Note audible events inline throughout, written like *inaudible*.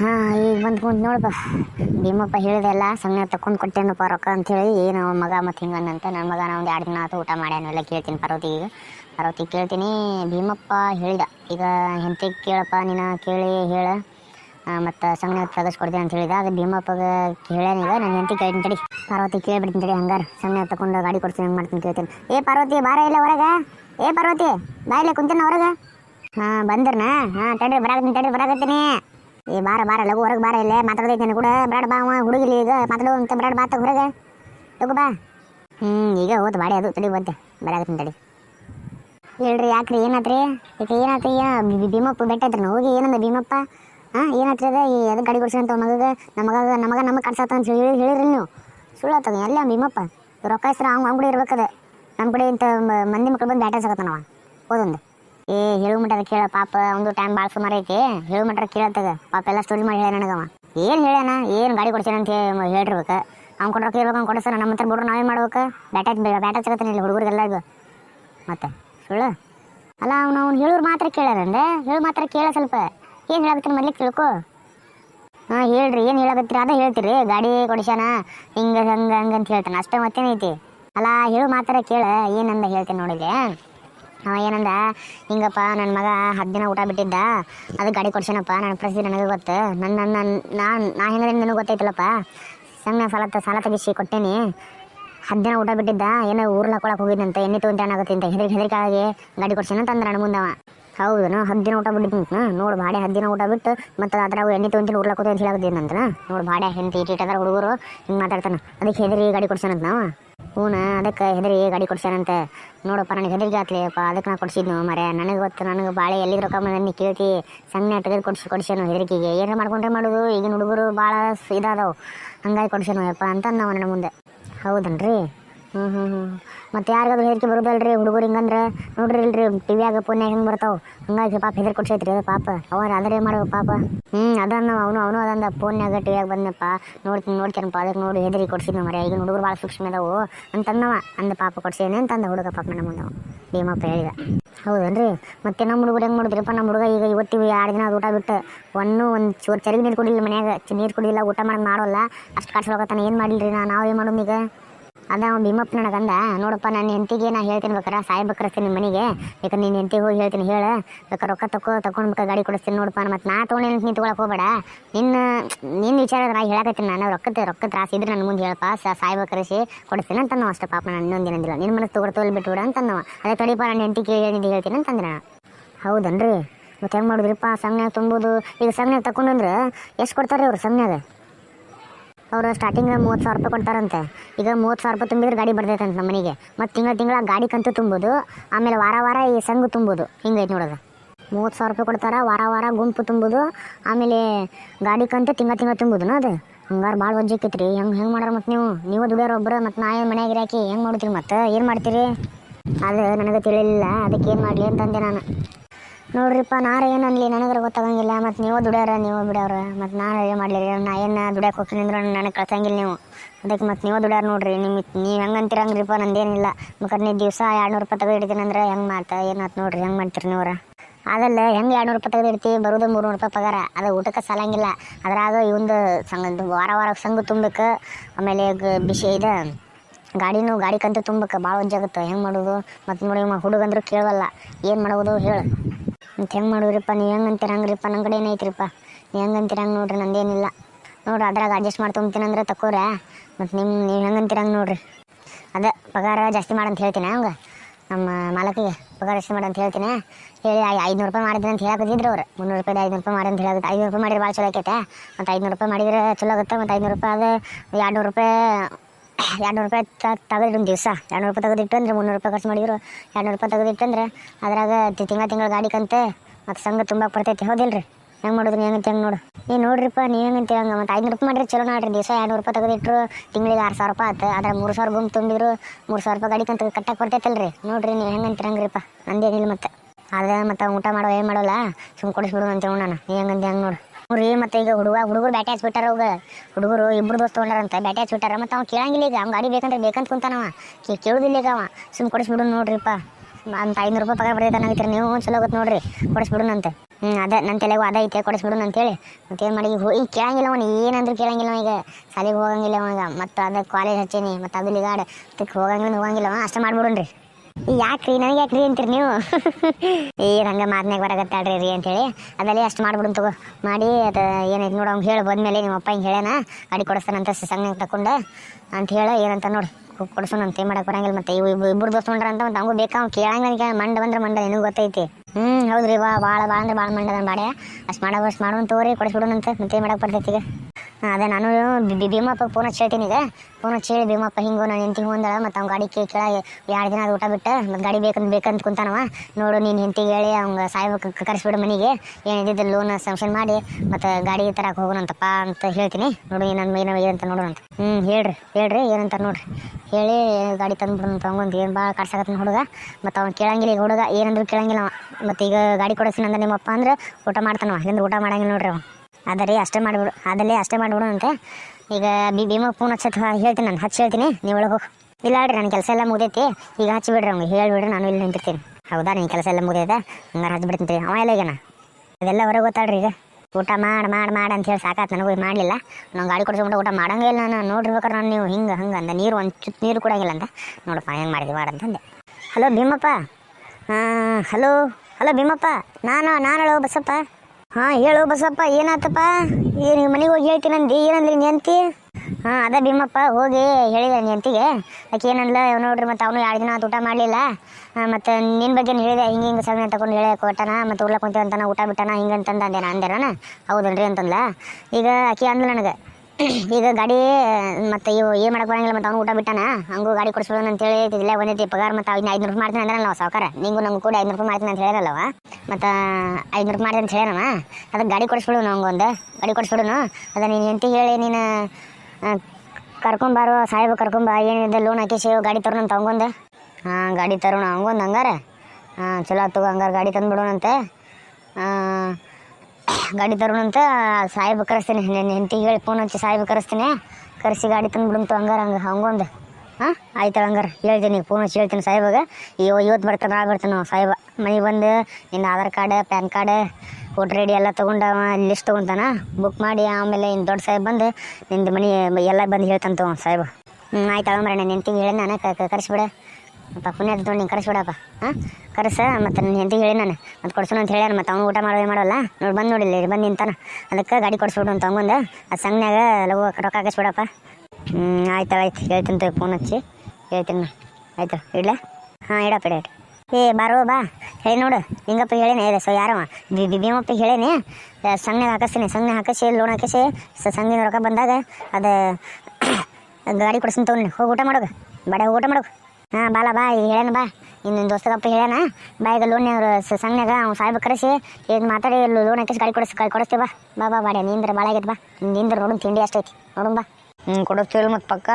ಹಾಂ, ಈಗ ಬಂದು ಕುಂತು ನೋಡಪ್ಪ ಭೀಮಪ್ಪ ಹೇಳಿದೆಲ್ಲ ಸುಮ್ಮನೆ ತಕೊಂಡು ಕೊಟ್ಟೇನಪ್ಪ ರೊಕ್ಕ ಹೇಳಿ ಏನು ಅವ್ನ ಮಗ ಮತ್ತು ಅಂತ ನನ್ನ ಮಗ ನಾ ಒಂದು ಎರಡು ದಿನ ಆತು ಊಟ ಮಾಡ್ಯಾನು ಎಲ್ಲ ಕೇಳ್ತೀನಿ ಪಾರ್ವತಿಗೆ ಪಾರ್ವತಿಗೆ ಕೇಳ್ತೀನಿ, ಭೀಮಪ್ಪ ಹೇಳಿದ, ಈಗ ಹೆಂಡತಿಗೆ ಕೇಳಪ್ಪ, ನೀನು ಕೇಳಿ ಹೇಳ. ಮತ್ತು ಸಂಘ ತೆಗೆಸ್ಕೊಡ್ತೀನಿ ಅಂತ ಹೇಳಿದ ಅದು ಭೀಮಪ್ಪಗೆ ಹೇಳ್ಯಾನೀಗ ನಾನು ಹೆಂಡತಿ ಕೇಳ್ತೀನಿ ತಡಿ. ಪಾರ್ವತಿ ಕೇಳ್ಬಿಡ್ತೀನಿ ತಡಿ ಹಂಗಾರೆ ಸಂಘ ತಗೊಂಡು ಗಾಡಿ ಕೊಡ್ತೀನಿ ಮಾಡ್ತೀನಿ ಕೇಳ್ತೀನಿ. ಏ ಪಾರ್ವತಿ, ಬಾರ ಇಲ್ಲ ಹೊರಗೆ? ಏ ಪಾರ್ವತಿ ಬಾ ಇಲ್ಲ ಕುಂತೇನ ಹೊರಗೆ? ಹಾಂ, ಬಂದ್ರನಾ? ಹಾಂ, ತಡ್ರಿ ಬರಾಕತ್ತೀನಿ ತಡ್ರಿ ಬರಾಕತ್ತೀನಿ ಏ, ಬಾರ ಬಾರ, ಲಘು ಹೊರಗೆ ಬಾರ ಇಲ್ಲೇ, ಮಾತಾಡ್ದೈತೆ ನಾನು ಕೂಡ. ಬ್ರಾಡ್ ಬಾ ಅವ, ಹುಡುಗಿಲಿ ಈಗ. ಮಾತಾಡೋ ಅಂತ ಬ್ರಾಡ್ ಬಾತ ಹೊರಗೆ. ಲಘು ಬಾ. ಹ್ಞೂ ಈಗ ಹೋದ್ ಬಾಡಿ ಅದು ತಡಿ ಬಂತೆ. ಬರಾಗತ್ತೆ ತಡಿ. ಹೇಳ್ರಿ, ಯಾಕ್ರಿ, ಏನಾತ್ರಿ? ಈಗ ಏನಾತ್ರಿ? ಭೀಮಪ್ಪ ಬೆಟ್ಟ ಐತ್ರಿ ಹೋಗಿ ಏನಂದ ಭೀಮಪ್ಪ? ಹಾಂ, ಏನಾತ್ರಿ ಅದ? ಈ, ಅದು ಗಾಡಿ ಕೊಡ್ಸಂತ ಮಗಗ ನಮಗ ನಮಗ ನಮಗೆ ಕಡ್ಸತ್ತ ಅಂತ ಹೇಳಿ ಹೇಳಿರಿ ನೀವು. ಸುಳ್ಳು ಆತದ ಎಲ್ಲ ಭೀಮಪ್ಪ. ರೊಕ್ಕ ಹೆಸ್ರು, ಅವ್ನು ಅಂಗಡಿ ಇರ್ಬೇಕದ ನಮ್ಮ ಕಡೆ ಇಂಥ ಮಂದಿ ಮಕ್ಳು ಬಂದು ಬ್ಯಾಟ ಸಾಕತ್ತನವ ಹೋದೊಂದು ಏ, ಹೇಳು ಮಟ್ಟ ಕೇಳ, ಪಾಪ ಒಂದು ಟೈಮ್ ಭಾಳ ಸುಮಾರು ಐತಿ. ಹೇಳು ಮಟ್ಟ ಕೇಳತ್ತಾಗ ಪಾಪ ಎಲ್ಲ ಸ್ಟೋರಿ ಮಾಡಿ ಹೇಳ ನನಗವ ಏನು ಹೇಳ್ಯಾನ? ಏನು ಗಾಡಿ ಕೊಡ್ಸೇನ ಅಂತ ಹೇಳಿರ್ಬೇಕು. ಅವ್ನು ಕೊಡ್ರೊಕ್ಕ ಇರ್ಬೇಕು, ಅವ್ನು ಕೊಡಿಸ್ತಾನ ನಮ್ಮ ಹತ್ರ ಬಿಡ್ರು, ನಾವೇನು ಮಾಡ್ಬೇಕು? ಬ್ಯಾಟ ಬ್ಯಾಟ ಸಿಗತ್ತಾನೆ ಇಲ್ಲಿ ಹುಡುಗರಿಗೆಲ್ಲರಿಗೂ. ಮತ್ತೆ ಸುಳ್ಳು ಅಲ್ಲ, ಅವ್ನು ಅವ್ನು ಹೇಳೋರು ಮಾತ್ರ ಕೇಳ್ಯಾರಂದೆ? ಹೇಳು ಮಾತ್ರ ಕೇಳ ಸ್ವಲ್ಪ. ಏನು ಹೇಳಕತ್ತೀನಿ ಮೊದ್ಲಿಗೆ ತಿಳ್ಕೊ. ಹಾಂ, ಹೇಳ್ರಿ, ಏನು ಹೇಳಕತ್ತೀರಿ? ಅದೇ ಹೇಳ್ತೀರಿ. ಗಾಡಿ ಕೊಡಿಸ್ಯಾನ, ಹಿಂಗೆ, ಹಂಗೆ ಹಂಗೆ ಅಂತ ಹೇಳ್ತಾನೆ. ಅಷ್ಟೇ ಮತ್ತೇನೈತಿ ಅಲ್ಲ, ಹೇಳು ಮಾತ್ರ ಕೇಳ, ಏನಂದ ಹೇಳ್ತೀನಿ ನೋಡಿದೆ ಅವ ಏನಂದ, ಹಿಂಗಪ್ಪ ನನ್ನ ಮಗ ಹತ್ತು ದಿನ ಊಟ ಬಿಟ್ಟಿದ್ದ ಅದು ಗಾಡಿ ಕೊಡ್ಸೇನಪ್ಪ ನನ್ನ ಪ್ರತಿ ನನಗೆ ಗೊತ್ತು. ನನ್ನ ನನ್ನ ನಾನು ನಾ ಹೆಂಗದೆ ನನಗೆ ಗೊತ್ತೈತಲ್ಲಪ್ಪ. ಸಣ್ಣ ಸಾಲ ಸಾಲ ತೆಗಿಸಿ ಕೊಟ್ಟೇನಿ. ಹತ್ತು ದಿನ ಊಟ ಬಿಟ್ಟಿದ್ದ, ಏನೋ ಊರ್ಲ ಹಾಕೊಳಕ್ಕೆ ಹೋಗಿದ್ದಂತೆ ಎಣ್ಣೆ ತೊಗೊಂಡು ಅಂತ ಹೆದರಿಕೆ ಹೆದರಿಕಾಗಿ ಗಾಡಿ ಕೊಡ್ಸೇನಂತ ಅಂದ್ರೆ ನನ್ನ ಮುಂದವ ಹೌದು ಹತ್ತು ದಿನ ಊಟ ಬಿಟ್ಟಿದ್ದಂತ ನೋಡು ಬಾಡೆ ಹತ್ತು ದಿನ ಊಟ ಬಿಟ್ಟು, ಮತ್ತು ಅದ್ರಾಗ ಎಣ್ಣೆ ತೊಗೊಂಡು ಊರ್ಲ ಕೂತ ಅಂತ ಹೇಳಕತ್ತಿದ್ದಂತ ನೋಡು ಬಾಡೆ ಹೆಂತ ಇಟ್ಟು ಅದ್ರ ಹುಡುಗರು, ಹಿಂಗೆ ಮಾತಾಡ್ತಾನೆ. ಅದಕ್ಕೆ ಹೆದರಿ ಗಾಡಿ ಕೊಡ್ಸೇನಂತ ನಾವು. ಹೂನ? ಅದಕ್ಕೆ ಹೆದರಿ, ಗಾಡಿ ಕೊಡ್ಸ್ಯಾನಂತೆ. ನೋಡಪ್ಪ ನನಗೆ ಹೆದರಿಗೆ ಆತ್ಲಿಯಪ್ಪ ಅದಕ್ಕೆ ನಾ ಕೊಡ್ಸಿದ್ನು ಮರೆ ನನಗೆ ಗೊತ್ತು, ನನಗೆ ಭಾಳ ಎಲ್ಲಿಗೆ ರೊಕ್ಕ ಬಂದು ಕೇಳ್ತಿ. ಸಣ್ಣ ತೆಗೆದು ಕೊಡ್ಸಿ, ಕೊಡ್ಸ್ಯಾನು ಹೆದರಿಕೆಗೆ. ಏನಾರ ಮಾಡ್ಕೊಂಡ್ರೆ ಮಾಡೋದು. ಈಗಿನ ಹುಡುಗರು ಭಾಳ ಇದಾದವು. ಹಂಗಾಗಿ ಕೊಡ್ಸ್ಯಾನು ಅಪ್ಪ ಅಂತ ನಾವು ನನ್ನ ಮುಂದೆ. ಹೌದನ್ರಿ? ಹ್ಞೂ ಹ್ಞೂ ಹ್ಞೂ ಮತ್ತು ಯಾರಿಗಾದ್ರು ಹೆದರಿಕೆ ಬರೋದಲ್ರಿ, ಹುಡುಗರು ಹಿಂಗಂದ್ರೆ, ನೋಡ್ರಿ ಇಲ್ರಿ, ಟಿವಿಯಾಗ ಫೋನ್ಯಾಗ ಹೆಂಗೆ ಬರ್ತಾವೆ? ಹಂಗಾಗಿ ಪಾಪ ಹೆದರ್ ಕೊಡ್ಸೈತ್ರಿ, ಅದು ಪಾಪ. ಅವ ಅದರೆ ಮಾಡೋ ಪಾಪ? ಹ್ಞೂ ಅದನ್ನ ಅವನು ಅವನು ಅದಂದ ಫೋನ್ಯಾಗ ಟಿವಿಯಾಗ ಬಂದಪ್ಪ ನೋಡ್ತೀನಿ, ನೋಡ್ತೇನಪ್ಪ, ಅದಕ್ಕೆ ನೋಡಿ, ಹೆದರಿ ಕೊಡ್ಸಿದ್ನ ಮರ ಈಗ ಹುಡುಗರು ಭಾಳ ಸೂಕ್ಷ್ಮ ಅದಾವು. ಅಂತಂದವ, ಅಂದ ಪಾಪ ಕೊಡ್ಸೇನೆ ಅಂತಂದ ಹುಡುಗ ಪಾಪ ಮುಂದೆ ಭೀಮಪ್ಪ ಹೇಳಿದ. ಹೌದನ್ರಿ? ಮತ್ತೆ ನಮ್ಮ ಹುಡುಗರು ಹೆಂಗೆ ಮಾಡಿದ್ರಪ್ಪ? ನಮ್ಮ ಹುಡುಗ ಈಗ ಇವತ್ತಿವಿ ಎರಡು ದಿನ ಅದು ಊಟ ಬಿಟ್ಟು ಒಂದು ಒಂದು ಚೂರು ಚರಿಗೆ ನೀರು ಕುಡಿಲಿಲ್ಲ ಮನ್ಯಾಗ. ನೀರು ಕುಡಿಲಿಲ್ಲ, ಊಟ ಮಾಡೋದು ಮಾಡೋಲ್ಲ. ಅಷ್ಟು ಕಾಡ್ಸ್ಕೊಳಕತ್ತಾನ ಏನು ಮಾಡಿಲ್ರಿ ನಾ? ನಾವು ಏನು ಮಾಡೋದು ಈಗ? ಅದ ಅವ್ನು ಭೀಮಪ್ಪ ನನಗಂದ ನೋಡಪ್ಪ ನನ್ನ ಹೆಂಡತಿಗೆ ನಾ ಹೇಳ್ತೀನಿ ಬೇಕಾರೆ ಸಾಯ್ಬೇಕರಸ್ತೀನಿ ನಿಮ್ಮ ಮನೆಗೆ. ನಿನ್ನ ಹೆಂಡತಿಗೆ ಹೋಗಿ ಹೇಳ್ತೀನಿ ಹೇಳ. ಬೇಕಾರೆ ರೊಕ್ಕ ತಕೋ ತಗೊಂಡು ಬೇಕಾರೆ ಗಾಡಿ ಕೊಡಿಸ್ತೀನಿ ನೋಡಪ್ಪ ಮತ್ತು ನಾ ತೊಗೊಂಡು ನೀನು ತೊಗೊಳಕ್ಕೆ ಹೋಗಬೇಡ. ನಿನ್ನ ನಿನ್ನ ವಿಚಾರ ನಾ ಹೇಳಕತ್ತೀನಿ ನಾನು. ರೊಕ್ಕದ ರೊಕ್ಕ ತ್ರಾಸ ಇದ್ರೆ ನನ್ನ ಮುಂದೆ ಹೇಳಪ್ಪ. ಸಾ ಕರೆಸಿ ಕೊಡಿಸ್ತೀನಿ ಅಂತ ನಾವು ಅಷ್ಟೇ ಪಾಪ ನಾನು ಇನ್ನೊಂದು ಏನಂದಿಲ್ಲ ನಿನ್ನ ಮನಸ್ಸು ತೋಲ್ ಬಿಟ್ಬಿಡ ಅಂತ ನಾವು ಅದೇ ತಡಿಪ ನನ್ನ ಹೆಂಡತಿ ಕೇಳಿ ಹೇಳ್ತೀನಿ ಅಂತಂದ್ರೆ ಹೌದನ್ರಿ? ಮತ್ತೆ ಹೆಂಗೆ ಮಾಡಿದ್ರಿಪ್ಪ? ಸಂಘ್ನಾಗ ತುಂಬೋದು. ಈಗ ಸಂಘ್ನಾಗ ತಗೊಂಡಂದ್ರೆ ಎಷ್ಟು ಕೊಡ್ತಾರೆ ಅವ್ರು ಸಂಘ್ನಾಗ ಅವರು ಸ್ಟಾರ್ಟಿಂಗ್ ಮೂವತ್ತು ಸಾವಿರ ರೂಪಾಯಿ ಕೊಡ್ತಾರಂತೆ. ಈಗ ಮೂವತ್ತು ಸಾವಿರ ರೂಪಾಯಿ ತುಂಬಿದ್ರೆ ಗಾಡಿ ಬರ್ತೈತಂತ ನಮ್ಮ ಮನೆಗೆ. ಮತ್ತು ತಿಂಗಳ ತಿಂಗಳ ಗಾಡಿ ಕಂತು ತುಂಬೋದು, ಆಮೇಲೆ ವಾರ ವಾರ ಈ ಸಂಘ ತುಂಬೋದು. ಹಿಂಗೈತೆ ನೋಡೋದು. ಮೂವತ್ತು ಸಾವಿರ ರೂಪಾಯಿ ಕೊಡ್ತಾರ, ವಾರ ವಾರ ಗುಂಪು ತುಂಬೋದು, ಆಮೇಲೆ ಗಾಡಿ ಕಂತು ತಿಂಗಳ ತಿಂಗಳ ತುಂಬೋದು ಅದು? ಹಂಗಾರೆ ಭಾಳ ವಜ್ಜಾಕೈತ್ರಿ ಹೆಂಗೆ ಹೆಂಗೆ ಮಾಡ್ಯಾರ ಮತ್ತು ನೀವು? ನೀವು ದುಡಿಯೋರು ಒಬ್ಬರು ಮತ್ತು ನಾ ಏನು ಮನ್ಯಾಗ ಇರಾಕಿ, ಹೆಂಗೆ ಮಾಡ್ತೀರಿ ಮತ್ತು? ಏನು ಮಾಡ್ತೀರಿ? ಅದು ನನಗೆ ತಿಳಿಲಿಲ್ಲ, ಅದಕ್ಕೆ ಏನು ಮಾಡಲಿ ಅಂತಂದೆ ನಾನು. ನೋಡ್ರಿಪ್ಪ, ನಾರು ಏನು ಅನ್ಲಿ? ನನಗರ ಗೊತ್ತಾಗಂಗಿಲ್ಲ. ಮತ್ತು ನೀವು ದುಡ್ಯಾರ, ನೀವು ಬಿಡೋರ ಮತ್ತು ನಾನು ಏನು ಮಾಡಲಿ? ನಾ ಏನು ದುಡಿಯಕ್ಕೆ ಹೋಗ್ತೀನಿ ಅಂದ್ರೆ ನನಗೆ ಕಳ್ಸಂಗಿಲ್ಲ ನೀವು. ಅದಕ್ಕೆ ಮತ್ತು ನೀವು ದುಡ್ಯಾರ ನೋಡ್ರಿ. ನಿಮ್ಮ ನೀವು ಹೆಂಗೆ ಅಂತೀರಂಗ್ರಿಪ್ಪ, ನಂದೇನಿಲ್ಲ. ಬೇಕಾದ್ರೆ ನೀವು ದಿವಸ ಎರಡುನೂರು ರೂಪಾಯಿ ತೆಗೆದು ಇಡ್ತೀನಿ ಅಂದ್ರೆ ಹೆಂಗೆ ಮಾಡ್ತಾ? ಏನಾಯ್ತು ನೋಡ್ರಿ, ಹೆಂಗೆ ಮಾಡ್ತೀರಿ ನೀವ್ರ ಅದಲ್ಲ ಹೆಂಗೆ ಎರಡುನೂರು ರೂಪಾಯಿ ತೆಗೆದು ಇಡ್ತೀವಿ ಬರೋದು ಮೂರ್ನೂರು ರೂಪಾಯಿ ಪಗಾರ. ಅದು ಊಟಕ್ಕೆ ಸಾಲಂಗಿಲ್ಲ. ಅದ್ರಾಗ ಇವಂದು ಸಂಘ ವಾರ ವಾರ ಸಂಘ ತುಂಬಕ್ಕೆ ಆಮೇಲೆ ಬಿಸಿ ಇದೆ, ಗಾಡಿನೂ ಗಾಡಿ ಕಂತು ತುಂಬಕ್ಕೆ ಭಾಳ ವಜ್ಜಾಗುತ್ತೆ ಹೆಂಗೆ ಮಾಡೋದು? ಮತ್ತು ನೋಡಿ ಹುಡುಗಂದ್ರು ಕೇಳಲ್ಲ ಏನು ಮಾಡೋದು ಹೇಳು. ಮತ್ತು ಹೆಂಗೆ ಮಾಡಿದ್ರಿಪ್ಪ? ನೀ ಹೆಂಗೆ ಅಂತೀರ ಹಂಗ್ರಿಪ್ಪ ನನ್ನ ಕಡೆ ಏನೈತ್ರಿಪ್ಪ? ನೀವು ಹೆಂಗೆ ಹಂಗೆ ನೋಡ್ರಿ, ನಂದೇನಿಲ್ಲ. ನೋಡ್ರಿ ಅದ್ರಾಗ ಅಡ್ಜಸ್ಟ್ ಮಾಡಿ ತುಂಬ್ತೀನಿ ಅಂದ್ರೆ ತಕೋರೆ. ಮತ್ತು ನಿಮ್ಮ ನೀವು ಹೆಂಗೆ ಅಂತೀರ ಹಂಗೆ ನೋಡ್ರಿ. ಅದೇ, ಪಗಾರ ಜಾಸ್ತಿ ಮಾಡಂತ ಹೇಳ್ತೀನಿ ಹಂಗೆ? ನಮ್ಮ ಮಾಲಕಿಗೆ ಪಗಾರ ಜಾಸ್ತಿ ಮಾಡಂತ ಹೇಳ್ತೀನಿ? ಹೇಳಿ ಐದ್ನೂರು ರೂಪಾಯಿ ಮಾಡಿದ್ರೆ ಅಂತ ಹೇಳಕತ್ತಿದ್ರು ಅವ್ರು. ಮುನ್ನೂರು ರೂಪಾಯಿ ಐದುನೂರು ರೂಪಾಯಿ ಮಾಡಿ ಅಂತ ಹೇಳಿ ಐನೂರು ರೂಪಾಯಿ ಮಾಡಿದ್ರೆ ಭಾಳ ಚಲೋ ಆಕೈತೆ. ಮತ್ತು ಐದುನೂರು ರೂಪಾಯಿ ಮಾಡಿದ್ರೆ ಚಲೋ ಆಗುತ್ತೆ, ಮತ್ತು ಐನೂರು ರೂಪಾಯಿ ಅದು ಎರಡುನೂರು ರೂಪಾಯಿ ಎರಡುನೂರು ರೂಪಾಯಿ ತೆಗೆದಿಟ್ಟು ಒಂದು ದಿವಸ. ಎರಡು ರೂಪಾಯಿ ತೆಗೆದಿಟ್ಟು ಅಂದ್ರೆ ಮುನ್ನೂರು ರೂಪಾಯಿ ಖರ್ಚು ಮಾಡಿದ್ರು. ಎರಡುನೂರು ರೂಪಾಯಿ ತೆಗೆದಿಟ್ಟು ಅಂದ್ರೆ ಅದ್ರಾಗ ತಿಂಗಳ ತಿಂಗಳ ಗಾಡಿ ಕಂತೆ, ಮತ್ತು ಸಂಘ ತುಂಬ ಬರ್ತೈತಿ. ಹೌದಿಲ್ರಿ? ಹೆಂಗೆ ಮಾಡೋದು ಹೆಂಗಂತ ಹೆಂಗೆ ನೋಡು. ನೀ ನೋಡ್ರಿಪ್ಪ ನೀ ಹೆಂಗಂತ ಹಂಗೆ ಮತ್ತು ಐನೂರು ರೂಪಾಯಿ ಮಾಡಿದ್ರೆ ಚಲೋ ನೋಡ್ರಿ. ದಿವಸ ಎರಡು ರೂಪಾಯಿ ತೆಗೆದಿಟ್ರು, ತಿಂಗಳಿಗೆ ಆರು ಸಾವಿರ ರೂಪಾಯಿ ಆಯ್ತು ಅದ್ರ ಮೂರು ಸಾವಿರ ಗುಂಪು ತುಂಬಿದ್ರು, ಮೂರು ಸಾವಿರ ರೂಪಾಯಿ ಗಾಡಿ ಕಂತ ಕಟ್ಟಕ್ಕೆ ಬರ್ತೈತಲ್ರಿ. ನೋಡ್ರಿ ನೀವು ಹೆಂಗಂತ ಹೆಂಗ್ರಿಪ್ಪ ನಂದೇನಿಲ್ಲ ಮತ್ತೆ. ಅದೇ ಮತ್ತೆ ಊಟ ಮಾಡೋ, ಏನು ಮಾಡೋಲ್ಲ? ಸುಮ್ಮನೆ ಕೊಡಿಸ್ಬಿಡು ಅಂತ ಹೇಳೋಣ ಹೆಂಗಂತ ಹೆಂಗೆ ನೋಡು. ನೋಡ್ರಿ ಮತ್ತೆ ಈಗ ಹುಡುಗ, ಹುಡುಗರು ಬ್ಯಾಟೆ ಹಚ್ಬಿಟ್ಟಾರ ಅವಾಗ ಹುಡುಗರು ಇಬ್ರು ದೋಸ್ತ ತೊಗೊಂಡಾರಂತ ಬ್ಯಾಟೆ ಹಚ್ಬಿಟ್ಟಾರ ಮತ್ತೆ ಅವ್ನು ಕೇಳಂಗಿಲ್ಲ ಈಗ, ಅವ್ನು ಗಾಡಿ ಬೇಕಂದ್ರೆ ಬೇಕಂತ ಕುಂತಾನವ ಕೇಳೋದಿಲ್ಲ ಈಗ ಅವ. ಸುಮ್ಮನೆ ಕೊಡಿಸ್ಬಿಡು ನೋಡ್ರಿಪ್ಪ. ಅಂತ ಐನೂರು ರೂಪಾಯಿ ಪಗಾರ ಬರ್ತೈತೆ ಅನ್ನೋಗಿತ್ರಿ ನೀವು ಚಲೋ ಗೊತ್ತು ನೋಡ್ರಿ. ಕೊಡಿಸ್ಬಿಡುನಂತೆ ಹ್ಞೂ ಅದ ನನ್ನ ತಲೆಗೂ ಅದ ಐತೆ, ಕೊಡಿಸ್ಬಿಡು ಅಂತೇಳಿ ಮತ್ತೇನು ಮಾಡಿ ಹೋಗಿ ಈಗ ಕೇಳಂಗಿಲ್ಲ ಅವನು, ಏನಂದ್ರೆ ಕೇಳಂಗಿಲ್ಲ ಈಗ. ಶಾಲೆಗೆ ಹೋಗಂಗಿಲ್ಲ ಅವಾಗ ಮತ್ತು ಅದೇ ಕಾಲೇಜ್ ಹಚ್ಚೀನಿ, ಮತ್ತು ಅದು ಲಿಗಾಡ್ ಅದಕ್ಕೆ ಹೋಗಂಗಿಲ್ಲ ಹೋಗಂಗಿಲ್ಲ ಅಷ್ಟೇ ಮಾಡ್ಬಿಡುನ್ರಿ ಯಾಕ್ರಿ, ನನಗೆ ಯಾಕ್ರಿ ಅಂತೀರಿ ನೀವು? ಈ ರಂಗ ಮಾತನಾಗ ಬರಕತ್ತಾಳ್ರಿ ರೀ ಅಂತೇಳಿ. ಅದಲ್ಲಿ ಅಷ್ಟು ಮಾಡ್ಬಿಡು ತಗೋ. ಮಾಡಿ, ಅದು ಏನೈತೆ ನೋಡು ಅವ್ನು ಹೇಳಿ, ಬಂದ್ಮೇಲೆ ನಿಮ್ಮ ಅಪ್ಪ ಹಿಂಗೆ ಹೇಳ್ಯಾನ ಗಾಡಿ ಕೊಡಿಸ್ತಾನಂತ ಸಂಘ ತಗೊಂಡು ಅಂತ ಹೇಳ, ಏನಂತ ನೋಡು ನೋಡಿ ಅಂತ ಏನು ಮಾಡಕ್ಕೆ ಬರಂಗಿಲ್ಲ ಮತ್ತೆ. ಇವು ಇಬ್ಬರು ದೋಸ್ತ ಅಂತ ಮತ್ತೆ ಬೇಕಾ, ಅವ್ನು ಕೇಳಂಗ ಮಂಡ ಬಂದ್ರೆ ಮಂಡ, ನಿನಗೂ ಗೊತ್ತೈತಿ. ಹ್ಞೂ ಹೌದ್ರಿ ಬಾ ಭಾಳ ಭಾಳ ಅಂದ್ರೆ ಭಾಳ ಮಂಡದ ಬಾಡ್ಯ ಅಷ್ಟು ಮಾಡೋ, ಅಷ್ಟು ಮಾಡೋಣ ತಗೋರಿ ಕೊಡಿಸ್ಬಿಡೋಣಂತ ಮತ್ತೆ ಏನು ಮಾಡಕ್ಕೆ ಬರ್ತೈತಿ ಈಗ? ಅದೇ ನಾನು ಭೀಮಪ್ಪ ಫೋನ್ ಹಚ್ಚಿ ಹೇಳ್ತೀನಿ ಈಗ. ಫೋನ್ ಹಚ್ಚಿ ಹೇಳಿ, ಭೀಮಪ್ಪ ಹಿಂಗು ನಾನು ಹೆಂಡತಿ ಒಂದಳ ಮತ್ತು ಅವ್ನ ಗಾಡಿ ಕೇ ಕೆಳಗೆ ಎರಡು ದಿನ ಅದು ಊಟ ಬಿಟ್ಟು, ಮತ್ತು ಗಾಡಿ ಬೇಕಂತ ಬೇಕಂತ ಕುಂತಾನವ. ನೋಡು, ನೀನು ಹೆಂಡತಿಗೆ ಹೇಳಿ ಅವ್ನು ಸಾಯ್ಬ ಕರೆಸ್ಬಿಡು ಮನೆಗೆ. ಏನಿದ್ದು ಲೋನ್ ಸ್ಯಾಂಕ್ಷನ್ ಮಾಡಿ, ಮತ್ತು ಗಾಡಿ ತರಕ್ಕೆ ಹೋಗೋಣಂತಪ್ಪ ಅಂತ ಹೇಳ್ತೀನಿ. ನೋಡು ನನ್ನ ಮೈನ ಏನಂತ ನೋಡೋಣಂತ ಹ್ಞೂ ಹೇಳ್ರಿ ಹೇಳ್ರಿ, ಏನಂತ ನೋಡ್ರಿ. ಹೇಳಿ, ಗಾಡಿ ತಂದ್ಬಿಡಂತ ಅಂತ ಹಂಗೊಂದು ಏನು ಭಾಳ ಕಾಡ್ಸಾಕತ್ತಾನ ಹುಡುಗ. ಮತ್ತು ಅವ್ನು ಕೇಳಂಗಿಲ್ಲ ಈಗ ಹುಡುಗ, ಏನಂದ್ರು ಕೇಳಂಗಿಲ್ಲ ಅವ. ಮತ್ತು ಈಗ ಗಾಡಿ ಕೊಡಿಸ್ತೀನಿ ಅಂದ್ರೆ ನಿಮ್ಮಪ್ಪ ಅಂದ್ರೆ ಊಟ ಮಾಡ್ತಾನವ. ಇಲ್ಲಂದ್ರೆ ಊಟ ಮಾಡಂಗಿಲ್ಲ ನೋಡ್ರಿ ಅವ. ಅದರಿ ಅಷ್ಟೇ ಮಾಡಿಬಿಡು ಅದಲ್ಲೇ ಅಷ್ಟೇ ಮಾಡಿಬಿಡು ಅಂತ. ಈಗ ಬಿ ಭೀಮ ಫೋನ್ ಹಚ್ಚತ್ ಹೇಳ್ತೀನಿ ನಾನು, ಹಚ್ಚಿ ಹೇಳ್ತೀನಿ, ನೀವು ಒಳಗೆ ಹೋಗಿ. ಇಲ್ಲ ಹೇಳ್ರಿ ನನ್ನ ಕೆಲಸ ಎಲ್ಲ ಮುಗಿದೈತಿ, ಈಗ ಹಚ್ಚಿ ಬಿಡ್ರಿ ಅವ್ನಿಗೆ, ಹೇಳಿಬಿಡ್ರಿ, ನಾನು ಇಲ್ಲಿ ನಿಂತಿರ್ತೀನಿ. ಹೌದಾ ನಿನ್ನ ಕೆಲಸ ಎಲ್ಲ ಮುಗಿದೈತೆ? ಹಂಗಾರೆ ಹಚ್ಚಿ ಬಿಡ್ತೀನಿ ಅವ ಎಲ್ಲ ಈಗನ ಇದೆಲ್ಲ ಹೊರಗೆ ಗೊತ್ತಾಳ್ರಿ ಈಗ. ಊಟ ಮಾಡಿ ಮಾಡಿ ಮಾಡಿ ಅಂತ ಹೇಳಿ ಸಾಕಾತು ನನಗೂ ಮಾಡಲಿಲ್ಲ. ನಾವು ಗಾಡಿ ಕೊಡಿಸ್ಕೊಂಡು ಊಟ ಮಾಡಂಗೇ ಇಲ್ಲ ನಾನು. ನೋಡಿರ್ಬೇಕಾರೆ ನಾನು ನೀವು ಹಿಂಗೆ, ಹಂಗೆ ಅಂದ. ನೀರು ಒಂದು ಚುತ್ ನೀರು ಕೊಡಂಗಿಲ್ಲ ಅಂತ ನೋಡಪ್ಪ, ಹೆಂಗೆ ಮಾಡಿದ್ವಿ ಮಾಡಂತಂದೆ hello Bhimappa? Hello? Hello Bhimappa? ನಾನು ನಾನು ಹೇಳೋ ಬಸಪ್ಪ? ಹಾಂ, ಹೇಳು ಬಸಪ್ಪ, ಏನಾತಪ್ಪ? ಏನು ಮನೆಗೆ ಹೋಗಿ ಹೇಳ್ತೀನಿ ಅಂದಿ, ಏನಂದ್ರಿ ನೆಂತಿ ಹಾಂ, ಅದ ಭೀಮಪ್ಪ, ಹೋಗಿ ಹೇಳಿದ ನೆಂತಿಗೆ ಆಕೆ ಏನಂದ್ಲ ನೋಡ್ರಿ ಮತ್ತೆ ಅವನು ಎರಡು ದಿನ ಊಟ ಮಾಡಲಿಲ್ಲ. ಮತ್ತು ನಿನ್ನ ಬಗ್ಗೆ ಹೇಳಿದೆ, ಹಿಂಗೆ ಹಿಂಗೆ ಸಮಯ ತಗೊಂಡು ಹೇಳಿ ಕೊಟ್ಟನ, ಮತ್ತು ಉರ್ಲಕ್ಕೆ ಕುಂತೀವಿ ಅಂತಾನ ಊಟ ಬಿಟ್ಟನ, ಹಿಂಗೆ ಅಂತಂದ ಅಂದೆ ನಾನು. ಅಂದೇನ ಹೌದನ್ರಿ ಅಂತಂದ್ಲ. ಈಗ ಆಕೆ ಅಂದ್ಲು ನನಗೆ. ಈಗ ಗಾಡಿ, ಮತ್ತು ಇವು ಏನು ಮಾಡಕ್ಕೆ ಬರಂಗಿಲ್ಲ ಮತ್ತು ಅವ್ನು ಊಟ ಬಿಟ್ಟಾನ? ಹಂಗೂ ಗಾಡಿ ಕೊಡಿಸ್ಬಿಡೋಣ ಅಂತ ಹೇಳಿ ಇಲ್ಲೇ ಬಂದೈತಿ ಪಗಾರ ಮತ್ತು ಅವ್ನ ಐದುನೂರು ರೂಪಾಯಿ ಮಾಡ್ತೀನಿ ಅಂದ್ರೆ ನಾವು ಸಾವುಕಾರ. ನಿಂಗೂ ನಮ್ಗೆ ಕೂಡ ಐದುನೂರು ರೂಪಾಯಿ ಮಾಡ್ತೀನಿ ಅಂತ ಹೇಳಿರಲ್ಲವ ಮತ್ತು ಐದುನೂರು ರೂಪಾಯಿ ಮಾಡ್ತೀನಿ ಅಂತ ಹೇಳ್ಯಾನವ ಅದಕ್ಕೆ ಗಾಡಿ ಕೊಡಿಸ್ಬಿಡು ನಂಗೊಂದು ಗಾಡಿ ಕೊಡಿಸ್ಬಿಡುನು. ಅದ ನೀನು ಎಂತ ಹೇಳಿ ನೀನು ಕರ್ಕೊಂಬಾರು ಸಾಹೇಬ್ ಕರ್ಕೊಂಬ ಏನಿದೆ ಲೋನ್ ಹಾಕಿಸಿ ಗಾಡಿ ತರೋಣ ಅಂತ ಅವಂಗೊಂದು. ಹಾಂ, ಗಾಡಿ ತರೋಣ ಹಂಗೊಂದು ಹಂಗಾರೆ. ಹಾಂ, ಚಲೋ ಆತು ಹಂಗಾರೆ ಗಾಡಿ ತಂದುಬಿಡೋಣಂತೆ. ಗಾಡಿ ತರೋಣಂತ ಸಾಹೇಬ್ ಕರೆಸ್ತೀನಿ. ನಿನ್ನ ಹೆಂಡತಿಗೆ ಹೇಳಿ ಫೋನ್ ಹಚ್ಚಿ ಸಾಹೇಬ್ ಕರೆಸ್ತೀನಿ. ಕರೆಸಿ ಗಾಡಿ ತಂದುಬಿಡಂತು ಹಂಗಾರ ಹಂಗೆ ಹಂಗೊಂದು. ಹಾಂ? ಆಯ್ತು ಹಂಗಾರೆ ಹೇಳ್ತೀನಿ ಫೋನ್ ಹಚ್ಚಿ ಹೇಳ್ತೀನಿ ಸಾಹೇಬಾಗ. ಇವ ಇವತ್ತು ಬರ್ತಾನೆ, ನಾಳೆ ಬರ್ತಾನೆ ಸಾಹೇಬ. ಮನೆಗೆ ಬಂದು ನಿನ್ನ Aadhaar card, PAN card, voter I D ಎಲ್ಲ ತೊಗೊಂಡು ಲಿಸ್ಟ್ ತೊಗೊಂತಾನ. ಬುಕ್ ಮಾಡಿ ಆಮೇಲೆ ಇನ್ನು ದೊಡ್ಡ ಸಾಹೇಬ್ ಬಂದು ನಿಂದು ಮನೆ ಎಲ್ಲ ಬಂದು ಹೇಳ್ತಂತ ಅವ ಸಾಹೇಬ. ಹ್ಞೂ ಆಯ್ತು ಅಳಂಬ್ರೆ ನನ್ನ ಹೆಂಡತಿಗೆ ಹೇಳಿ ನಾನು ಕರೆಸ್ಬಿಡ. ಅಪ್ಪ, ಪುಣ್ಯ ತೊಗೊಂಡು ನೀನು ಕರೆಸ್ಬಿಡಪ್ಪ ಹಾಂ? ಕರೆಸ, ಮತ್ತು ನನ್ನ ಹೆಂಡತಿ ಹೇಳಿ ನಾನು. ಮತ್ತು ಕೊಡ್ಸೋಣ ಅಂತ ಹೇಳ್ಯಾರ, ಮತ್ತು ಅವ್ನು ಊಟ ಮಾಡೋದು ಮಾಡೋಲ್ಲ ನೋಡಿ, ಬಂದು ನೋಡಿಲ್ಲ ಇಲ್ಲಿ, ಬಂದು ನಿಂತಾನ. ಅದಕ್ಕೆ ಗಾಡಿ ಕೊಡಿಸ್ಬಿಡು ಅಂತ ಹಂಗೊಂದು ಅದು ಸಂಘನಾಗ ಲಗು ರೊಕ್ಕ ಹಾಕಿಸ್ಬಿಡಪ್ಪ ಹ್ಞೂ ಆಯ್ತು ಆಯ್ತು. ಹೇಳ್ತೀನಿ ತೋ ಫೋನ್ ಹಚ್ಚಿ. ಹೇಳ್ತೀನಿ ನಾ ಆಯ್ತು, ಇಡ್ಲಾ? ಹಾಂ, ಇಡಪ್ಪ, ಇಡ ಏ, ಬಾರೋ, ಬಾ. ಹೇಳಿ ನೋಡು. ಹಿಂಗಪ್ಪ ಹೇಳೇನೆ ಇದೆ ಸೊ, ಯಾರವ? ಬಿ ಬಿ, ಭೀಮಪ್ಪ ಹೇಳೇನೆ. ಸಂಘನಾಗ ಹಾಕಿಸ್ತೀನಿ ಸಂಘ ಹಾಕಿಸಿ ಲೋನ್ ಹಾಕಿಸಿ. ಸ ಸಂಘಿನ ರೊಕ್ಕ ಬಂದಾಗ ಅದು *coughs* ಗಾಡಿ ಕೊಡಿಸ್ತೀನಿ ತೊಗೊಂಡು ಹೋಗಿ ಊಟ ಮಾಡೋದು ಬಡ ಊಟ ಮಾಡೋದು ಹಾಂ ಬಾಲ ಬಾ ಈಗ ಹೇಳೇನ ಬಾ. ಇನ್ನು ದೋಸ್ತಗಪ್ಪ ಹೇಳ್ಯಾನ ಬಾ ಈಗ ಲೋನ್ ಸಂಘನಾಗ ಅವ್ನು ಸಾಹೇಬ ಕರೆಸಿ ಈಗ ಮಾತಾಡಿ ಲೋನ್ ಹಾಕಿಸಿ ಗಾಡಿ ಕೊಡಿಸ್ ಗಾಡಿ ಕೊಡಿಸ್ತೀವಿ ಬಾ. ಬಾ ಬಾ ಬಾಡೆ ನೀಂದ್ರ ಭಾಳ ಆಗೈತೆ ಬಾ. ನಿಂದ್ರ ನೋಡು ತಿಂಡಿ ಅಷ್ಟೈತಿ ನೋಡು ಬಾ. ಹ್ಞೂ ಕೊಡಿಸ್ತೀವಿ ಮತ್ತೆ ಪಕ್ಕ.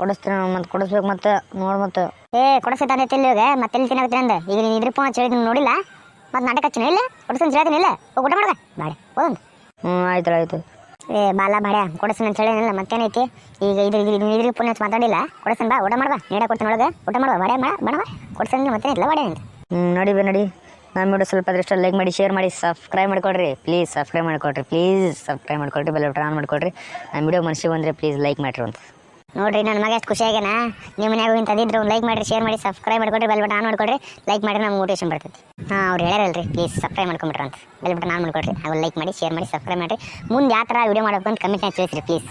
ಕೊಡಿಸ್ತೀನಿ ಮತ್ತೆ ಕೊಡಿಸ್ಬೇಕು ಮತ್ತೆ ನೋಡಿ ಮತ್ತೆ. ಏ ಕೊಡಿಸ್ತೈತೆ ಅಂದ್ರೆ ಇವಾಗ ಮತ್ತೆ ಎಲ್ಲಿ ತಿನ್ನಕತ್ತೀನಿ ಅಂದ ಈಗ ನೀನು ಇದ್ರ ಫೋನ್ ಹಚ್ಚಿ ನೋಡಿಲ್ಲ? ಮತ್ತೆ ನಾಟಕ ಹಚ್ಚಿನ ಇಲ್ಲ? ಕೊಡಿಸ್ತೀನಿ ಹೇಳ್ತೀನಿ ಇಲ್ಲ? ಊಟ ಮಾಡ್ದೆ ಬಾಡಿ ಹೋದಂತ ಹ್ಞೂ ಆಯ್ತು ಆಯ್ತು ಏ ಬಾಲ ಬಾಡ ಕೊಡಸನ್ ಅಂತ ಹೇಳಿನಿಲ್ಲ ಮತ್ತೇನೈತಿ? ಈಗ ಐತಿ ಈಗ ಇದ್ರ ಇದ್ರಿಗೆ ಪುಣ್ಯ ಮಾತಾಡಿಲ್ಲ. ಕೊಡಿಸ್ತೀನಿ ಬಾ, ಊಟ ಮಾಡ್ಬಾ. ನೀಡ ಕೊಡ್ತೀನಿ ಒಳಗೆ. ಊಟ ಮಾಡುವ ಬಡ ಮಾಡ ಬಣವ. ಕೊಡಸನ್ ಮತ್ತೆ ಇಲ್ಲ ಅಂತ ಹ್ಞೂ ನೋಡಿ ಬೇ, ನೋಡಿ. ನಮ್ಮ ವಿಡಿಯೋ ಸ್ವಲ್ಪ ಅದೃಷ್ಟ ಲೈಕ್ ಮಾಡಿ ಶೇರ್ ಮಾಡಿ ಸಬ್ಸ್ಕ್ರೈಬ್ ಮಾಡ್ಕೊಡ್ರಿ. ಪ್ಲೀಸ್ ಸಬ್ಸ್ಕ್ರೈಬ್ ಮಾಡ್ಕೊಡ್ರಿ. ಪ್ಲೀಸ್ ಸಬ್ಸ್ಕ್ರೈಬ್ ಮಾಡ್ಕೊಡ್ರಿ ಬೆಲ್ಲ ಆನ್ ಮಾಡ್ಕೊಡ್ರಿ. ನಮ್ಮ ವಿಡಿಯೋ ಮನಸ್ಸಿಗೆ ಬಂದರೆ ಪ್ಲೀಸ್ ಲೈಕ್ ಮಾಡಿರಿ ಅಂತ. ನೋಡ್ರಿ ನನ್ನ ಮಗ ಎಷ್ಟು ಖುಷಿ ಆಗ್ಯಾನ. ನಿಮ್ಮ ಮನ್ಯಾಗ ಒಂದು ಲೈಕ್ ಮಾಡಿರಿ ಶೇರ್ ಮಾಡಿ ಸಬ್ಸ್ಕ್ರೈಬ್ ಮಾಡ್ಕೊಡ್ರಿ ಬೆಲ್ ಬಟನ್ ಆನ್ ಮಾಡ್ಕೊಡ್ರಿ ಲೈಕ್ ಮಾಡಿ ನಮ್ಗೆ ಮೋಟಿವೇಶನ್ ಬರ್ತೈತಿ. ಹಾಂ, ಅವ್ರು ಹೇಳ್ಯಾರಲ್ರಿ ಪ್ಲೀಸ್ ಸಬ್ಸ್ಕ್ರೈಬ್ ಮಾಡ್ಕೊಂಬಿಟ್ರಿ ಅಂತ ಬೆಲ್ ಬಟನ್ ಆನ್ ಮಾಡ್ಕೊಡ್ರಿ ಅವ್ರು ಲೈಕ್ ಮಾಡಿ ಶೇರ್ ಮಾಡಿ ಸಬ್ಸ್ಕ್ರೈಬ್ ಮಾಡಿರಿ. ಮುಂದೆ ಯಾವ ಥರ ವೀಡಿಯೋ ಮಾಡಬೇಕು ಅಂತ ಕಮೆಂಟ್ನಾಗ ತಿಳಿಸ್ರಿ ಪ್ಲೀಸ್